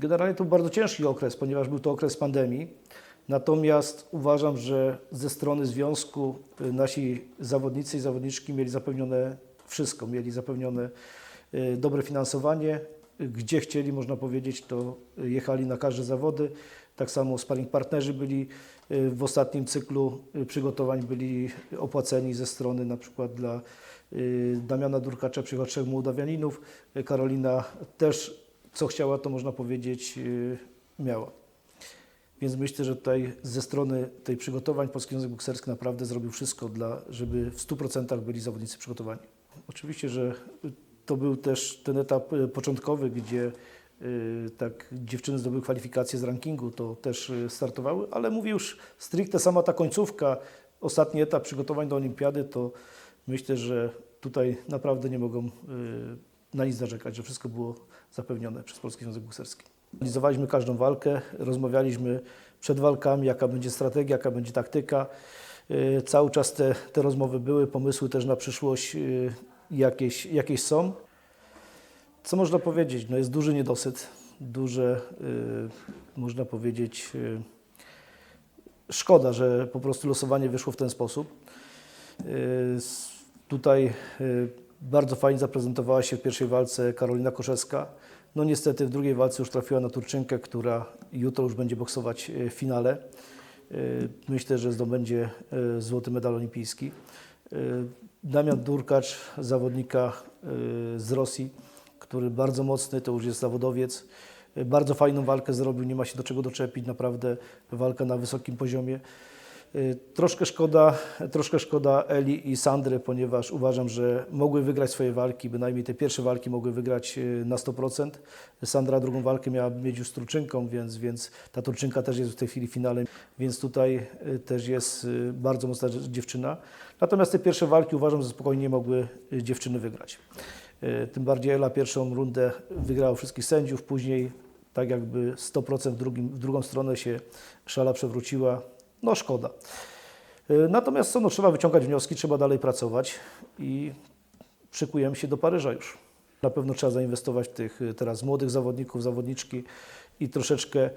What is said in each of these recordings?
Generalnie to był bardzo ciężki okres, ponieważ był to okres pandemii. Natomiast uważam, że ze strony związku y, nasi zawodnicy i zawodniczki mieli zapewnione wszystko. Mieli zapewnione y, dobre finansowanie. Gdzie chcieli, można powiedzieć, to jechali na każde zawody. Tak samo sparring partnerzy byli y, w ostatnim cyklu przygotowań byli opłaceni ze strony na przykład dla Damiana Durkacza przyjechał trzech Mołdawianinów. Karolina też co chciała, to można powiedzieć y, miała. Więc myślę, że tutaj ze strony tej przygotowań Polski Związek Bokserski naprawdę zrobił wszystko, dla, żeby w 100% byli zawodnicy przygotowani. Oczywiście, że to był też ten etap y, początkowy, gdzie y, tak dziewczyny zdobyły kwalifikacje z rankingu, to też startowały, ale mówię już stricte sama ta końcówka, ostatni etap przygotowań do olimpiady, to myślę, że tutaj naprawdę nie mogą na nic narzekać, że wszystko było zapewnione przez Polski Związek Bokserski. Analizowaliśmy każdą walkę, rozmawialiśmy przed walkami, jaka będzie strategia, jaka będzie taktyka. Y, Cały czas te, te rozmowy były, pomysły też na przyszłość y, jakieś, jakieś są. Co można powiedzieć? No jest duży niedosyt, duże, y, można powiedzieć, szkoda, że po prostu losowanie wyszło w ten sposób. Tutaj bardzo fajnie zaprezentowała się w pierwszej walce Karolina Koszewska. No niestety w drugiej walce już trafiła na Turczynkę, która jutro już będzie boksować y, w finale. Y, Myślę, że zdobędzie y, złoty medal olimpijski. Damian Durkacz, zawodnika z Rosji, który bardzo mocny, to już jest zawodowiec. Bardzo fajną walkę zrobił, nie ma się do czego doczepić, naprawdę walka na wysokim poziomie. Y, Troszkę szkoda, troszkę szkoda Eli i Sandry, ponieważ uważam, że mogły wygrać swoje walki, bynajmniej te pierwsze walki mogły wygrać y, na 100%. Sandra drugą walkę miała mieć już z Turczynką, więc, więc ta Turczynka też jest w tej chwili finale, więc tutaj y, też jest bardzo mocna dziewczyna. Natomiast te pierwsze walki uważam, że spokojnie mogły dziewczyny wygrać. Tym bardziej Ela pierwszą rundę wygrała wszystkich sędziów, później tak jakby 100% w, drugim, w drugą stronę się szala przewróciła. No szkoda. Y, Natomiast co, no, trzeba wyciągać wnioski, trzeba dalej pracować i szykujemy się do Paryża już. Na pewno trzeba zainwestować w tych y, teraz młodych zawodników, zawodniczki i troszeczkę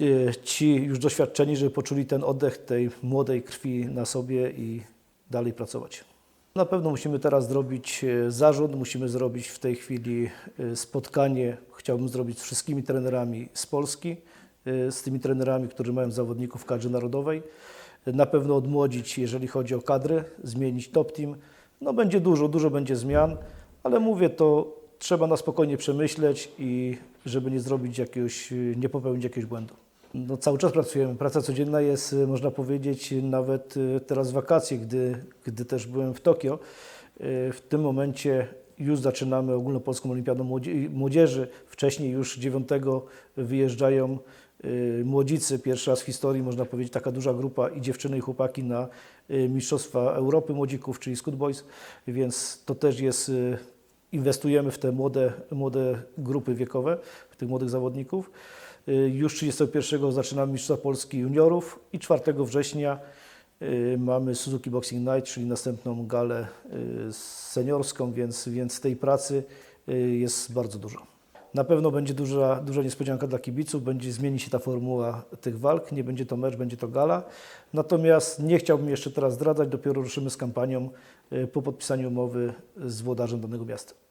y, ci już doświadczeni, żeby poczuli ten oddech tej młodej krwi na sobie i dalej pracować. Na pewno musimy teraz zrobić zarząd, musimy zrobić w tej chwili spotkanie, chciałbym zrobić z wszystkimi trenerami z Polski, z tymi trenerami, którzy mają zawodników w kadrze narodowej. Na pewno odmłodzić, jeżeli chodzi o kadrę, zmienić top team. No będzie dużo, dużo będzie zmian, ale mówię, to trzeba na spokojnie przemyśleć i żeby nie zrobić jakiegoś, nie popełnić jakiegoś błędu. No, cały czas pracujemy. Praca codzienna jest, y, można powiedzieć, nawet y, teraz wakacje, gdy, gdy też byłem w Tokio. Y, W tym momencie już zaczynamy ogólnopolską olimpiadę młodzi- młodzieży. Wcześniej już 9 wyjeżdżają y, młodzicy. Pierwszy raz w historii, można powiedzieć, taka duża grupa i dziewczyny i chłopaki na y, Mistrzostwa Europy Młodzików, czyli Scoot Boys, więc to też jest, y, inwestujemy w te młode, młode grupy wiekowe, w tych młodych zawodników. Y, Już 31 zaczynamy Mistrzostwa Polski Juniorów i 4 września y, mamy Suzuki Boxing Night, czyli następną galę y, seniorską, więc, więc tej pracy y, jest bardzo dużo. Na pewno będzie duża, duża niespodzianka dla kibiców, będzie zmieni się ta formuła tych walk, nie będzie to mecz, będzie to gala. Natomiast nie chciałbym jeszcze teraz zdradzać, dopiero ruszymy z kampanią y, po podpisaniu umowy z włodarzem danego miasta.